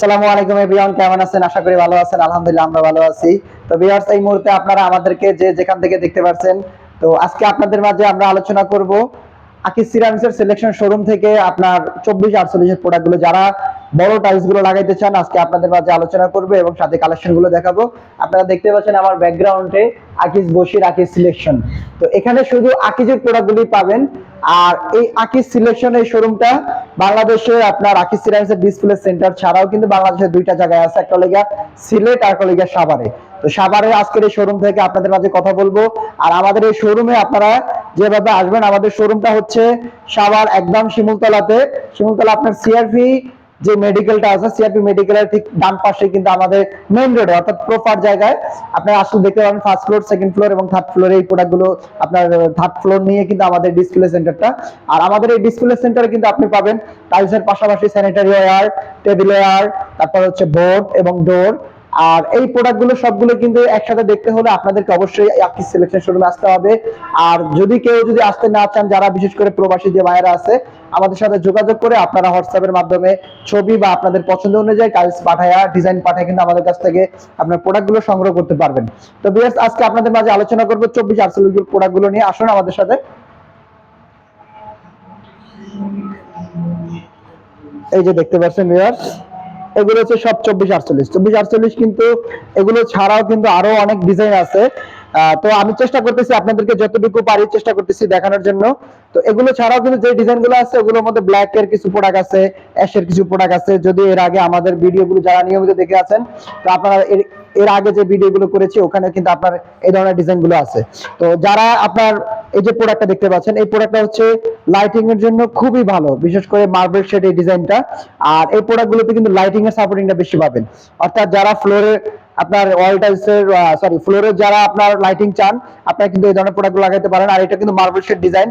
আসসালামু আলাইকুম এভরিওয়ান, কেমন আছেন? আশা করি ভালো আছেন, আলহামদুলিল্লাহ আমরা ভালো আছি। তো ভিউয়ার্স, এই মুহূর্তে আপনারা আমাদেরকে যে যেখান থেকে দেখতে পাচ্ছেন, তো আজকে আপনাদের মাঝে আমরা আলোচনা করব আকিস সিরামিক্সের সিলেকশন শোরুম থেকে আপনার চব্বিশ আটচল্লিশের প্রোডাক্টগুলো যারা বড় টাইলসগুলো লাগাইতে চান, আজকে আপনাদের মাঝে আলোচনা করব এবং সাথে কালেকশনগুলো দেখাবো। আপনারা দেখতে পাচ্ছেন আমার ব্যাকগ্রাউন্ডে আকিস বসির আকিস সিলেকশন তো এখানে শুধু আকিজের প্রোডাক্টগুলি পাবেন, আর এই আকিজ সিলেকশন এই শোরুমটা বাংলাদেশে আপনার আকিস সিরামিক্সের ডিসপ্লে সেন্টার ছাড়াও কিন্তু বাংলাদেশের দুইটা জায়গায় আছে, একটা লেগা সিলেট, আর একটা লেগা সাভারে। তো সাভারে আজকের এই শোরুম থেকে আপনাদের মাঝে কথা বলব। আর আমাদের এই শোরুমে আপনারা যেভাবে আসবেন, আমাদের শোরুমটা হচ্ছে সাভার একদম শিমুলতলাতে। শিমুলতলা আপনার সিআরপি যে মেডিকেলটা আছে সিআরপি মেডিকেলের ঠিক ডান পাশে কিন্তু আমাদের মেইন রোডে অর্থাৎ প্রপার জায়গায়। আপনারা আসলে দেখতে পাবেন ফার্স্ট ফ্লোর সেকেন্ড ফ্লোর এবং থার্ড ফ্লোরে এই প্রোডাক্টগুলো আপনার থার্ড ফ্লোর নিয়ে কিন্তু আমাদের ডিসপ্লে সেন্টারটা আর আমাদের এই ডিসপ্লে সেন্টারে কিন্তু আপনি পাবেন টাইলসের পাশাপাশি স্যানিটারি ওয়ার টেবিল ওয়ার তারপর হচ্ছে বোর্ড এবং ডোর আর এই প্রোডাক্টগুলো সবগুলো কিন্তু একসাথে দেখতে হলে আপনাদেরকে অবশ্যই আকিস সিলেকশন শোরুমে আসতে হবে। আর যদি কেউ যদি আসতে না চান, যারা বিশেষ করে প্রবাসী যে ভাইয়েরা আছে, আমাদের সাথে যোগাযোগ করে আপনারা হোয়াটসঅ্যাপের মাধ্যমে ছবি বা আপনাদের পছন্দ অনুযায়ী টাইলস পাঠায়া ডিজাইন পাঠায় কিন্তু আমাদের কাছ থেকে আপনার প্রোডাক্টগুলো সংগ্রহ করতে পারবেন। তো বিয়ার্স আজকে আপনাদের মাঝে আলোচনা করব চব্বিশ আটচল্লিশ প্রোডাক্টগুলো নিয়ে। আসুন আমাদের সাথে। এই যে দেখতে পাচ্ছেন ভিউয়ার্স এগুলো হচ্ছে সব চব্বিশ আটচল্লিশ। চব্বিশ আটচল্লিশ কিন্তু এগুলো ছাড়াও কিন্তু আরও অনেক ডিজাইন আছে। তো আমি চেষ্টা করতেছি আপনাদেরকে যতটুকু পারি চেষ্টা করতেছি দেখানোর জন্য। তো এগুলো ছাড়াও কিন্তু যে ডিজাইনগুলো আছে, ওগুলোর মধ্যে ব্ল্যাক এর কিছু প্রোডাক্ট আছে অ্যাশের কিছু প্রোডাক্ট আছে। যদি এর আগে আমাদের ভিডিও গুলো যারা নিয়মিত দেখে আছেন, তো আপনারা এর এর আগে যে ভিডিও গুলো করেছি ওখানে কিন্তু আপনার এই ধরনের ডিজাইনগুলো আছে। তো যারা আপনার এই যে প্রোডাক্টটা দেখতে পাচ্ছেন, এই প্রোডাক্টটা হচ্ছে লাইটিং এর জন্য খুবই ভালো, বিশেষ করে মার্বেল শেড এই ডিজাইনটা আর এই প্রোডাক্ট গুলোতে কিন্তু লাইটিং এর সাপোর্টিংটা বেশি পাবেন। অর্থাৎ যারা ফ্লোরে আপনার ওয়াল টাইলসের সরি ফ্লোরে যারা আপনার লাইটিং চান, আপনারা কিন্তু এই ধরনের প্রোডাক্ট লাগাইতে পারেন। আর এটা কিন্তু মার্বেল শেড ডিজাইন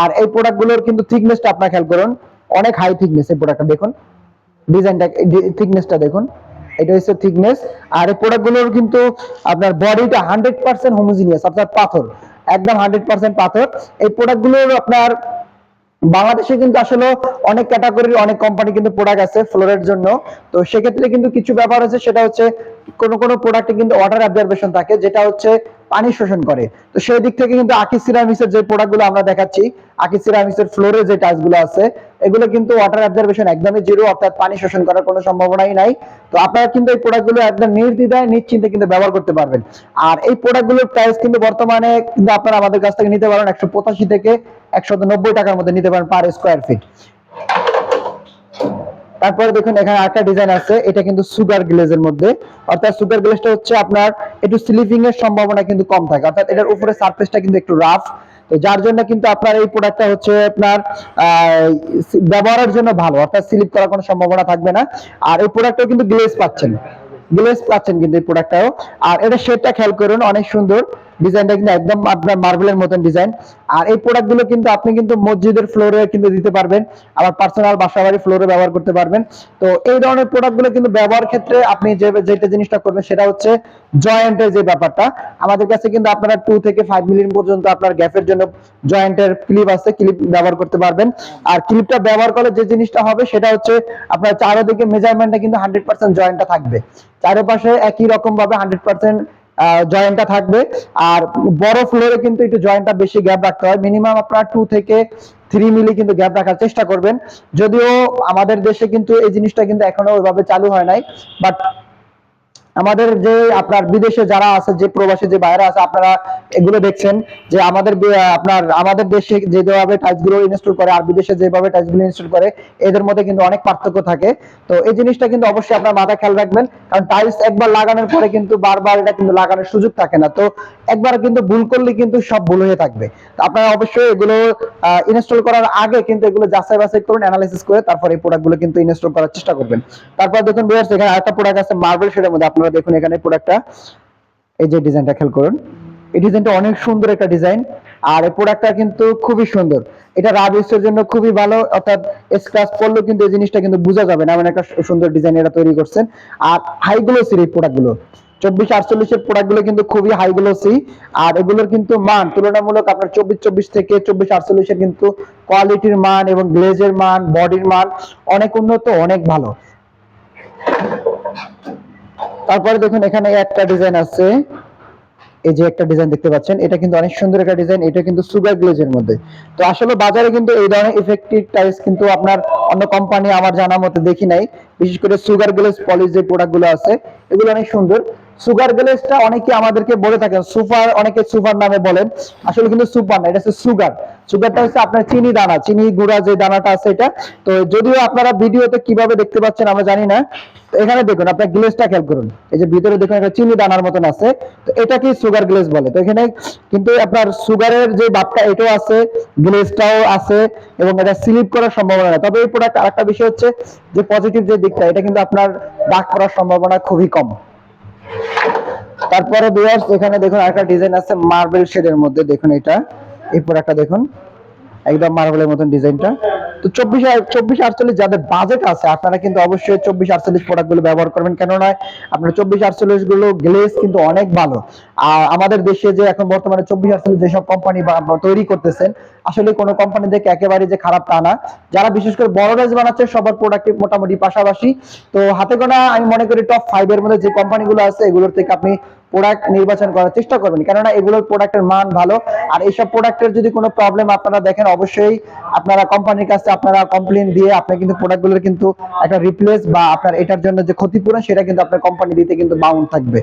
আর এই প্রোডাক্টগুলোর কিন্তু থিকনেসটা আপনারা খেয়াল করুন, অনেক হাই থিকনেস এই প্রোডাক্টটা দেখুন। ডিজাইনটা থিকনেসটা দেখুন। এটা হচ্ছে থিকনেস আর এই প্রোডাক্টগুলোর কিন্তু আপনার বডিটা হান্ড্রেড পার্সেন্ট হোমোজিনিয়াস অর্থাৎ পাথর, একদম হান্ড্রেড পার্সেন্ট পাথর। এই প্রোডাক্টগুলোর আপনার বাংলাদেশে কিন্তু আসলে অনেক ক্যাটাগরির অনেক কোম্পানি কিন্তু প্রোডাক্ট আছে ফ্লোরের জন্য। তো সেক্ষেত্রে কিন্তু কিছু ব্যাপার আছে, সেটা হচ্ছে কোন কোন প্রোডাক্টে কিন্তু ওয়াটার অবজারভেশন থাকে, যেটা হচ্ছে পানি শোষণ করে। তো সেই দিক থেকে কিন্তু আকিস সিরামিক্সের যে প্রোডাক্টগুলো আমরা দেখাচ্ছি আকিস সিরামিক্সের ফ্লোরে যে টাইলসগুলো আছে, এগুলো কিন্তু ওয়াটার অ্যাবজর্বেশন একদমই জিরো অর্থাৎ পানি শোষণ করার কোনো সম্ভাবনাই নাই। তো আপনারা কিন্তু এই প্রোডাক্টগুলো একদম নির্দ্বিধায়, নিশ্চিন্তে কিন্তু ব্যবহার করতে পারবেন। আর এই প্রোডাক্টগুলোর প্রাইস কিন্তু বর্তমানে কিন্তু আপনারা আমাদের কাছ থেকে নিতে পারেন একশো পঁচাশি থেকে একশো নব্বই টাকার মধ্যে নিতে পারেন পার স্কোয়ার ফিট তারপরে দেখুন, এখানে আরেকটা ডিজাইন আছে। এটা কিন্তু সুগার গ্লেজের মধ্যে। অর্থাৎ সুগার গ্লেজটা হচ্ছে আপনার একটু স্লিপিং এর সম্ভাবনা কিন্তু কম থাকে। অর্থাৎ এটার উপরে সারফেসটা কিন্তু একটু রাফ তো যার জন্য কিন্তু আপনার এই প্রোডাক্টটা হচ্ছে আপনার ব্যবহারের জন্য ভালো। অর্থাৎ স্লিপ করার কোনো সম্ভাবনা থাকবে না। আর এই প্রোডাক্টটাও কিন্তু গ্লেজ পাচ্ছেন। গ্লেজ পাচ্ছেন কিন্তু এই প্রোডাক্টটাও আর এটা শেডটা খেয়াল করুন, অনেক সুন্দর। ডিজাইনটা কিন্তু একদম আপনার মার্বেলের মতন ডিজাইন আর এই প্রোডাক্টগুলো কিন্তু আপনি কিন্তু মসজিদের ফ্লোরে কিন্তু দিতে পারবেন। আবার পার্সোনাল বাসাবাড়ি ফ্লোরে ব্যবহার করতে পারবেন। তো এই ধরনের প্রোডাক্টগুলো কিন্তু ব্যবহার ক্ষেত্রে আপনি যে যেটা জিনিসটা করবেন সেটা হচ্ছে জয়েন্টের যে ব্যাপারটা। আমাদের কাছে কিন্তু আপনারা টু থেকে ফাইভ মিলিয়ন পর্যন্ত আপনার গ্যাপের জন্য জয়েন্টের ক্লিপ আছে ক্লিপ ব্যবহার করতে পারবেন। আর ক্লিপটা ব্যবহার করলে যে জিনিসটা হবে সেটা হচ্ছে আপনার চারোদিকে মেজারমেন্টটা কিন্তু হান্ড্রেড পার্সেন্ট জয়েন্টটা থাকবে। চারপাশে একই রকম ভাবে হান্ড্রেড পার্সেন্ট জয়েন্টটা থাকবে। আর বড় ফ্লোরে কিন্তু একটু জয়েন্টটা বেশি গ্যাপ রাখতে হয়। মিনিমাম আপনার টু থেকে থ্রি মিলি কিন্তু গ্যাপ রাখার চেষ্টা করবেন। যদিও আমাদের দেশে কিন্তু এই জিনিসটা কিন্তু এখনও ওইভাবে চালু হয় নাই। বাট আমাদের যে আপনার বিদেশে যারা আছে, যে প্রবাসী, যে বাইরে আছে, আপনারা এগুলো দেখছেন যে আমাদের আপনার আমাদের দেশে যেভাবে টাইলসগুলো ইনস্টল করে আর বিদেশে যেভাবে টাইলসগুলো ইনস্টল করে, এদের মধ্যে কিন্তু অনেক পার্থক্য থাকে। তো এই জিনিসটা কিন্তু অবশ্যই আপনার মাথায় খেয়াল রাখবেন, কারণ টাইলস একবার লাগানোর পরে কিন্তু বারবার এটা কিন্তু লাগানোর সুযোগ থাকে না। তো একবার কিন্তু ভুল করলে কিন্তু সব ভুল হয়ে থাকবে। আপনারা অবশ্যই এগুলো ইনস্টল করার আগে কিন্তু এগুলো যাচাই বাছাই করুন অ্যানালাইসিস করে তারপর এই প্রোডাক্টগুলো কিন্তু ইনস্টল করার চেষ্টা করবেন। তারপর দেখুন ভিউয়ার্স এখানে আরেকটা প্রোডাক্ট আছে মার্বেল শেডের মধ্যে আপনারা দেখুন এখানে প্রোডাক্টটা এই যে ডিজাইনটা খেয়াল করুন। এই ডিজাইনটা অনেক সুন্দর একটা ডিজাইন, আর এই প্রোডাক্টটা কিন্তু খুবই সুন্দর। এটা রাব ইউজের জন্য খুবই ভালো, অর্থাৎ স্ক্র্যাচ পড়লেও কিন্তু এই জিনিসটা কিন্তু বোঝা যাবে না, এমন একটা সুন্দর ডিজাইন এটা তৈরি করছেন। আর হাই গ্লোসির এই প্রোডাক্টগুলো চব্বিশ আটচল্লিশের প্রোডাক্টগুলো কিন্তু খুবই হাই গ্লোসি আর এগুলোর কিন্তু মান তুলনামূলক আপনার চব্বিশ চব্বিশ থেকে চব্বিশ আটচল্লিশের কিন্তু কোয়ালিটির মান এবং গ্লেজের মান বডির মান অনেক উন্নত, অনেক ভালো। তারপরে দেখুন এখানে একটা ডিজাইন আছে। এই যে একটা ডিজাইন দেখতে পাচ্ছেন, এটা কিন্তু অনেক সুন্দর একটা ডিজাইন, এটা কিন্তু সুগার গ্লেজের মধ্যে। তো আসলে বাজারে কিন্তু এই ধরনের ইফেক্টিভ টাইলস কিন্তু আপনার অন্য কোম্পানি আমার জানা মতে দেখি নাই। বিশেষ করে সুগার গ্লেজ পলিশ যে প্রোডাক্টগুলো আছে, এগুলো অনেক সুন্দর। সুগার গ্লেজটা অনেকে আমাদেরকে বলে থাকেন, সুপার অনেকে সুপার নামে বলেন। আসলে কিন্তু সুপার না, এটা হচ্ছে সুগার। সুগারটা হচ্ছে আপনার চিনি দানা, চিনি গুঁড়া যে দানাটা আছে এটা। তো যদিও আপনারা ভিডিওতে কীভাবে দেখতে পাচ্ছেন আমরা জানি না। এখানে দেখুন, আপনার গ্লেজটা খেয়াল করুন। এই যে ভিতরে দেখুন একটা চিনি দানার মতন আছে। তো এটাকে সুগার গ্লেজ বলে। তো এখানে কিন্তু আপনার সুগারের যে বাপটা এটাও আছে গ্লেজটাও আছে এবং এটা স্লিপ করার সম্ভাবনা নেই। তবে এই প্রোডাক্ট আরেকটা বিষয় হচ্ছে যে পজিটিভ যে দিকটা, এটা কিন্তু আপনার দাগ করার সম্ভাবনা খুবই কম। তারপরে ভিউয়ার্স এখানে দেখুন আরেকটা ডিজাইন আছে মার্বেল শেডের মধ্যে। দেখুন এটা, এই একটা দেখুন। একদম মার্বেলের মতন ডিজাইনটা তো চব্বিশ চব্বিশ আটচল্লিশ যাদের বাজেট আছে, আপনারা কিন্তু অবশ্যই চব্বিশ আটচল্লিশ প্রোডাক্টগুলো ব্যবহার করবেন। কেননা, আপনার চব্বিশ আটচল্লিশগুলো গ্লেজ কিন্তু অনেক ভালো। আর আমাদের দেশে যে এখন বর্তমানে চব্বিশ আটচল্লিশ যেসব কোম্পানি তৈরি করতেছেন, আসলে কোনো কোম্পানি দেখে একেবারে যে খারাপ তা না। যারা বিশেষ করে বড় রেঞ্জ বানাচ্ছে, সবার প্রোডাক্ট মোটামুটি পাশাপাশি। তো হাতে গোনা আমি মনে করি টপ ফাইভ এর মধ্যে যে কোম্পানিগুলো আছে, এগুলোর থেকে আপনি প্রোডাক্ট নির্বাচন করার চেষ্টা করবেন। কেননা এগুলোর প্রোডাক্টের মান ভালো। আর এইসব প্রোডাক্টের যদি কোনো প্রবলেম আপনারা দেখেন, অবশ্যই আপনারা কোম্পানির কাছে আপনারা কমপ্লেন দিয়ে আপনি কিন্তু প্রোডাক্টগুলোর কিন্তু একটা রিপ্লেস বা আপনার এটার জন্য যে ক্ষতিপূরণ, সেটা কিন্তু আপনার কোম্পানি দিতে কিন্তু বাউন্ড থাকবে।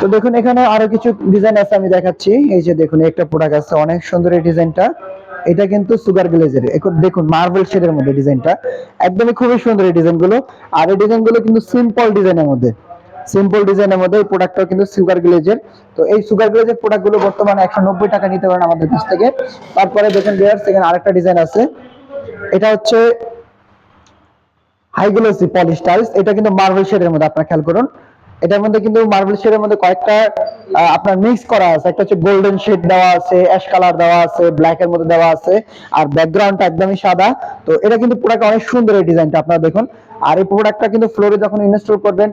তো দেখুন, এখানে আরও কিছু ডিজাইন আছে আমি দেখাচ্ছি। এই যে দেখুন, একটা প্রোডাক্ট আছে, অনেক সুন্দর এই ডিজাইনটা এটা কিন্তু সুগার গ্লেজের দেখুন মার্বেল শেডের মধ্যে ডিজাইনটা একদমই খুবই সুন্দর এই ডিজাইনগুলো আর এই ডিজাইনগুলো কিন্তু সিম্পল ডিজাইনের মধ্যে। সিম্পল ডিজাইনের মধ্যে এই প্রোডাক্টটা কিন্তু সুগার গ্লেজের তো এই সুগার গ্লেজের প্রোডাক্টগুলো বর্তমানে একশো নব্বই টাকা নিতে পারেন আমাদের কাছ থেকে। তারপরে দেখেন বিয়ার সেখানে আরেকটা ডিজাইন আছে। এটা হচ্ছে হাই গ্লোসি পলিশ টাইলস এটা কিন্তু মার্বেল শেডের মধ্যে, আপনারা খেয়াল করুন। এটার মধ্যে কিন্তু মার্বেল শেডের মধ্যে কয়েকটা আপনার মিক্স করা আছে। একটা হচ্ছে গোল্ডেন শেড দেওয়া আছে অ্যাশ কালার দেওয়া আছে ব্ল্যাক এর মধ্যে দেওয়া আছে, আর ব্যাকগ্রাউন্ডটা একদমই সাদা। তো এটা কিন্তু পুরোটা অনেক সুন্দর এই ডিজাইনটা আপনারা দেখুন। আর এই প্রোডাক্টটা কিন্তু ফ্লোরে যখন ইনস্টল করবেন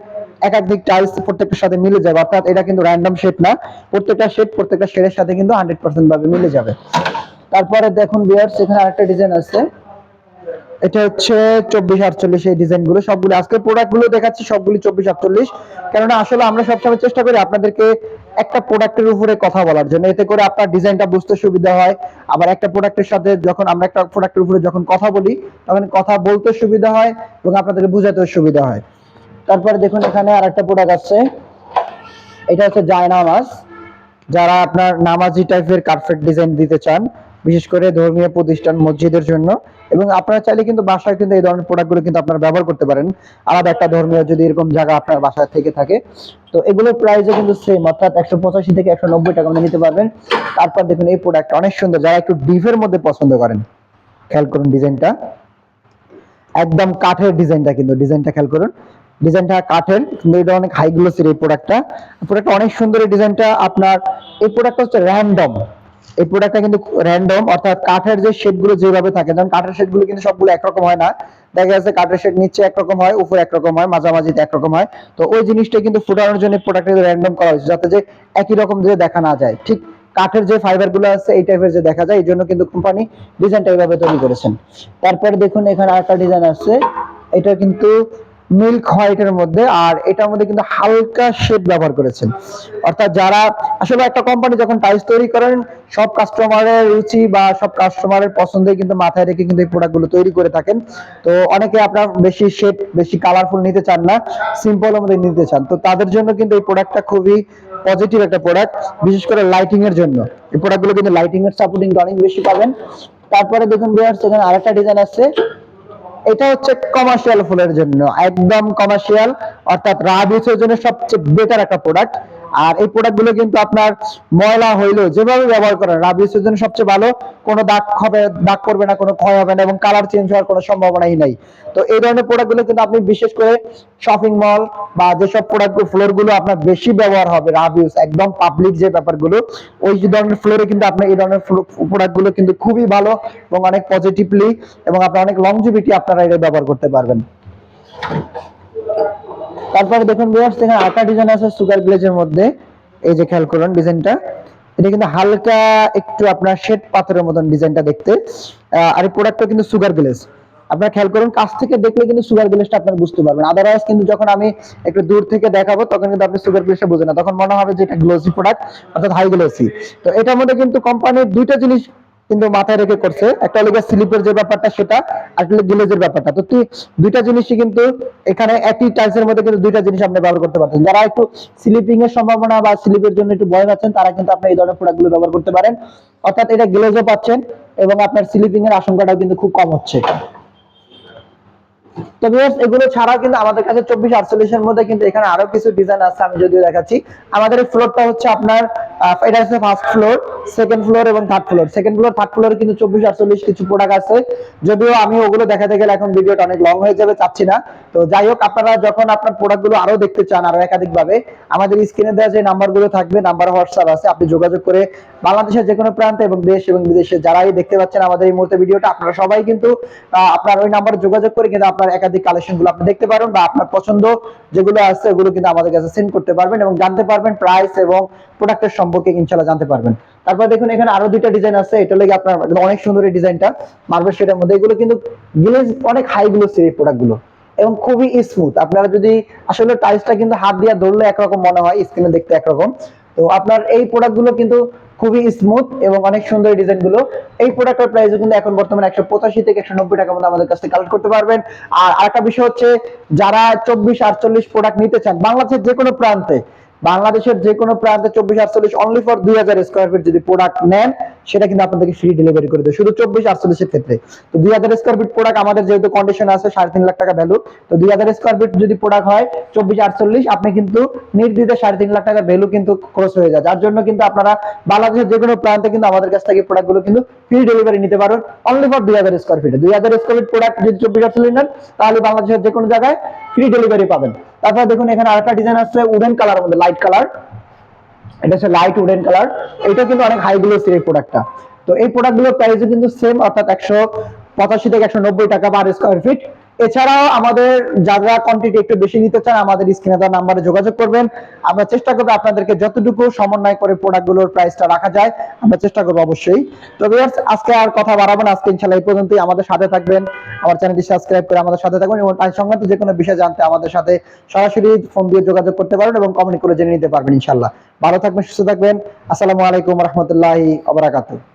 একাধিক টাইলস প্রত্যেকটার সাথে মিলে যাবে। অর্থাৎ এটা কিন্তু র্যান্ডম শেড না। প্রত্যেকটা শেড প্রত্যেকটা শেডের সাথে কিন্তু হান্ড্রেড পার্সেন্ট ভাবে মিলে যাবে। তারপরে দেখুন বিয়ার্স এখানে আরেকটা ডিজাইন আছে। এটা হচ্ছে চব্বিশ আটচল্লিশ এই ডিজাইনগুলো সবগুলো আজকে প্রোডাক্টগুলো দেখাচ্ছি, সবগুলি চব্বিশ আটচল্লিশ। কেননা আসলে আমরা সবসময় চেষ্টা করি আপনাদেরকে একটা প্রোডাক্টের উপরে কথা বলার জন্য। এতে করে আপনার ডিজাইনটা বুঝতে সুবিধা হয়। আবার একটা প্রোডাক্টের সাথে যখন আমরা একটা প্রোডাক্টের উপরে যখন কথা বলি, তখন কথা বলতে সুবিধা হয় এবং আপনাদেরকে বুঝাতেও সুবিধা হয়। তারপরে দেখুন এখানে আর একটা প্রোডাক্ট আছে এটা হচ্ছে জায়নামাজ যারা আপনার নামাজি টাইপের কার্পেট ডিজাইন দিতে চান, বিশেষ করে ধর্মীয় প্রতিষ্ঠান মসজিদের জন্য। এবং আপনারা চাইলে কিন্তু বাসায় কিন্তু এই ধরনের প্রোডাক্টগুলো কিন্তু আপনারা ব্যবহার করতে পারেন। আলাদা একটা ধর্মীয় যদি এরকম জায়গা আপনার বাসায় থেকে থাকে। তো এগুলোর প্রাইসও কিন্তু সেম অর্থাৎ একশো পঁচাশি থেকে একশো নব্বই টাকা মধ্যে নিতে পারবেন। তারপর দেখুন এই প্রোডাক্ট অনেক সুন্দর। যারা একটু ডিভের মধ্যে পছন্দ করেন, খেয়াল করুন ডিজাইনটা একদম কাঠের ডিজাইনটা কিন্তু ডিজাইনটা খেয়াল করুন। ডিজাইনটা কাঠের, কিন্তু এটা অনেক হাই গ্লোসির এই প্রোডাক্টটা প্রোডাক্টটা অনেক সুন্দর এই ডিজাইনটা। আপনার এই প্রোডাক্টটা হচ্ছে র্যান্ডম এই প্রোডাক্টটা কিন্তু র্যান্ডম অর্থাৎ কাঠের যে শেডগুলো যেভাবে থাকে, যেমন কাঠের শেডগুলো কিন্তু সবগুলো একরকম হয় না। দেখা যাচ্ছে কাঠের শেড নিচে একরকম হয়, উপরে একরকম হয়, মাঝামাঝিতে একরকম হয়। তো ওই জিনিসটা কিন্তু ফুটানোর জন্য প্রোডাক্টটা র্যান্ডম করা হয়েছে, যাতে যে একই রকম যে দেখা না যায়। ঠিক কাঠের যে ফাইবারগুলো আছে, এই টাইপের যে দেখা যায়, এই জন্য কিন্তু কোম্পানি ডিজাইনটা এইভাবে তৈরি করেছেন। তারপরে দেখুন এখানে আরেকটা ডিজাইন আছে। এটা কিন্তু মিল্ক হোয়াইটের মধ্যে, আর এটার মধ্যে কিন্তু হালকা শেড ব্যবহার করেছেন। অর্থাৎ যারা, আসলে একটা কোম্পানি যখন টাইলস তৈরি করেন, সব কাস্টমারের রুচি বা সব কাস্টমারের পছন্দে কিন্তু মাথায় রেখে কিন্তু এই প্রোডাক্টগুলো তৈরি করে থাকেন। তো অনেকে আপনার বেশি শেড বেশি কালারফুল নিতে চান না সিম্পল মধ্যে নিতে চান। তো তাদের জন্য কিন্তু এই প্রোডাক্টটা খুবই পজিটিভ একটা প্রোডাক্ট বিশেষ করে লাইটিং এর জন্য। এই প্রোডাক্টগুলো কিন্তু লাইটিং এর সাপোর্টিং অনেক বেশি পাবেন। তারপরে দেখুন বিয়ার্স এখানে আরেকটা ডিজাইন আছে এটা হচ্ছে কমার্শিয়াল ফুলের জন্য। একদম কমার্শিয়াল অর্থাৎ রাবিসের জন্য সবচেয়ে বেটার একটা প্রোডাক্ট আর এই প্রোডাক্টগুলো কিন্তু আপনার ময়লা হইলেও যেভাবে ব্যবহার করেন রাবিউসের জন্য সবচেয়ে ভালো, কোনো দাগ হবে, দাগ করবে না, কোনো ক্ষয় হবে না এবং কালার চেঞ্জ হওয়ার কোনো সম্ভাবনাই নাই। তো এই ধরনের প্রোডাক্টগুলো কিন্তু আপনি বিশেষ করে শপিং মল বা যেসব প্রোডাক্ট ফ্লোরগুলো আপনার বেশি ব্যবহার হবে রাবিউস একদম পাবলিক যে ব্যাপারগুলো, ওই ধরনের ফ্লোরে কিন্তু আপনার এই ধরনের প্রোডাক্টগুলো কিন্তু খুবই ভালো এবং অনেক পজিটিভলি এবং আপনার অনেক লংজিভিটি আপনারা এটা ব্যবহার করতে পারবেন। তারপরে দেখুন ভিউয়ার্স এখানে আটা ডিজাইন আছে সুগার গ্লেজের মধ্যে। এই যে খেয়াল করুন ডিজাইনটা এটা কিন্তু হালকা একটু আপনার শেড পাথরের মতন ডিজাইনটা দেখতে। আর এই প্রোডাক্টটা কিন্তু সুগার গ্লেজ আপনারা খেয়াল করুন, কাছ থেকে দেখলে কিন্তু সুগার গ্লেসটা আপনারা বুঝতে পারবেন। আদারওয়াইজ কিন্তু যখন আমি একটু দূর থেকে দেখাবো, তখন কিন্তু আপনি সুগার গ্লেসটা বুঝেন না। তখন মনে হবে যে এটা গ্লোসি প্রোডাক্ট অর্থাৎ হাই গ্লোসি তো এটার মধ্যে কিন্তু কোম্পানির দুইটা জিনিস কিন্তু মাথায় রেখে করছে। একটা হলো স্লিপের যে ব্যাপারটা, সেটা, আর একটা গ্লেজের ব্যাপারটা। তো দুইটা জিনিসই কিন্তু এখানে একই টাইলসের মধ্যে কিন্তু দুইটা জিনিস আপনি ব্যবহার করতে পারছেন যারা একটু স্লিপিং এর সম্ভাবনা বা স্লিপের জন্য একটু ভয় পাচ্ছেন, তারা কিন্তু আপনি এই ধরনের প্রোডাক্টগুলো ব্যবহার করতে পারেন। অর্থাৎ এটা গ্লেজও পাচ্ছেন এবং আপনার স্লিপিং এর আশঙ্কাটাও কিন্তু খুব কম হচ্ছে। তো এগুলো ছাড়াও কিন্তু আমাদের কাছে চব্বিশ আটচল্লিশের মধ্যে কিন্তু এখানে আরও কিছু ডিজাইন আছে আমি যদিও দেখাচ্ছি। আমাদের ফ্লোরটা হচ্ছে আপনার এটা হচ্ছে ফার্স্ট ফ্লোর সেকেন্ড ফ্লোর এবং third floor second floor third ফ্লোরে কিন্তু চব্বিশ আটচল্লিশ কিছু প্রোডাক্ট আছে। যদিও আমি ওগুলো দেখাতে গেলে এখন ভিডিওটা অনেক লং হয়ে যাবে, চাচ্ছি না। তো যাই হোক, আপনারা যখন আপনার আরও দেখতে চান আরও আমাদের স্ক্রিনে দেওয়া যে থাকবে নাম্বার হোয়াটসঅ্যাপ আছে, আপনি যোগাযোগ করে বাংলাদেশের যে কোনো প্রান্তে এবং দেশ এবং বিদেশে যারাই দেখতে পাচ্ছেন আমাদের এই মুহূর্তে ভিডিওটা, আপনারা সবাই কিন্তু আপনার ওই নাম্বারে যোগাযোগ করে কিন্তু আপনার একাধিক কালেকশনগুলো আপনি দেখতে পারবেন বা আপনার পছন্দ যেগুলো আছে, ওগুলো কিন্তু আমাদের কাছে সেন্ড করতে পারবেন এবং জানতে পারবেন প্রাইস এবং প্রোডাক্টের সম্পর্কে ইনশাআল্লাহ জানতে পারবেন। তারপর দেখুন, এখানে আরও দুইটা ডিজাইন আছে, এটা লেগে আপনার অনেক সুন্দর এই ডিজাইনটা মার্বেল শেডের মধ্যে। এগুলো কিন্তু গ্লেজ অনেক হাই গ্লোসি এই প্রোডাক্টগুলো এবং খুবই স্মুথ আপনারা যদি আসলে টাইলসটা কিন্তু হাত দিয়ে ধরলে একরকম মনে হয় স্ক্রিনে দেখতে একরকম। তো আপনার এই প্রোডাক্টগুলো কিন্তু খুবই স্মুথ এবং অনেক সুন্দর ডিজাইনগুলো। এই প্রোডাক্টের প্রাইস কিন্তু এখন বর্তমানে একশো পঁচাশি থেকে একশো নব্বই টাকার মধ্যে আমাদের কাছে কালেক্ট করতে পারবেন। আর আরেকটা বিষয় হচ্ছে, যারা চব্বিশ আটচল্লিশ প্রোডাক্ট নিতে চান, বাংলাদেশের যে কোনো প্রান্তে বাংলাদেশের যে কোনো প্রান্তে চব্বিশ আটচল্লিশ অনলি ফর দুই হাজার স্কোয়ার ফিট যদি প্রোডাক্ট নেন, সেটা কিন্তু আপনাদেরকে ফ্রি ডেলিভারি করে দেয় শুধু চব্বিশ আটচল্লিশের ক্ষেত্রে। তো দুই হাজার স্কোয়ার ফিট প্রোডাক্ট আমাদের যেহেতু কন্ডিশন আছে, সাড়ে তিন লাখ টাকা ভ্যালু তো দুই হাজার স্কোয়ার ফিট যদি প্রোডাক্ট হয়, চব্বিশ আটচল্লিশ, আপনি কিন্তু নির্দিতে সাড়ে তিন লাখ টাকার ভ্যালু কিন্তু খরচ হয়ে যায়। যার জন্য কিন্তু আপনারা বাংলাদেশের যে কোনো প্রান্তে কিন্তু আমাদের কাছ থেকে প্রোডাক্টগুলো কিন্তু ফ্রি ডেলিভারি নিতে পারেন অনলি ফর দুই হাজার স্কোয়ার ফিটে দুই হাজার স্কোয়ার ফিট প্রোডাক্ট যদি চব্বিশ আটচল্লিশ নেন, তাহলে বাংলাদেশের যে কোনো জায়গায় ফ্রি ডেলিভারি পাবেন। তারপর দেখুন এখানে আরেকটা ডিজাইন আসছে উডেন কালার মধ্যে লাইট কালার এটা হচ্ছে লাইট উডেন কালার এটা কিন্তু অনেক হাই গ্লোসির এই প্রোডাক্টটা তো এই প্রোডাক্টগুলোর প্রাইসও কিন্তু সেম অর্থাৎ একশো পঁচাশি থেকে একশো নব্বই টাকা পার স্কোয়ার ফিট এছাড়াও আমাদের যারা কোয়ান্টিটি একটু বেশি নিতে চান আমাদের স্ক্রিনে দেওয়া নাম্বারে যোগাযোগ করবেন। আমরা চেষ্টা করব আপনাদেরকে যতটুকু সমন্বয় করে প্রোডাক্টগুলোর প্রাইসটা রাখা যায় আমরা চেষ্টা করব অবশ্যই। তো viewers, আজকে আর কথা বাড়াবো না। আজকে ইনশাল্লাহ এই পর্যন্তই। আমাদের সাথে থাকবেন। আমার চ্যানেলটি সাবস্ক্রাইব করে আমাদের সাথে থাকবেন এবং টাইম সংক্রান্ত যে কোনো বিষয় জানতে আমাদের সাথে সরাসরি ফোন দিয়ে যোগাযোগ করতে পারেন এবং কমেন্ট করে জেনে নিতে পারবেন ইনশাল্লাহ ভালো থাকবেন সুস্থ থাকবেন। আসসালামু আলাইকুম রহমতুল্লাহি আবরাকাতুহ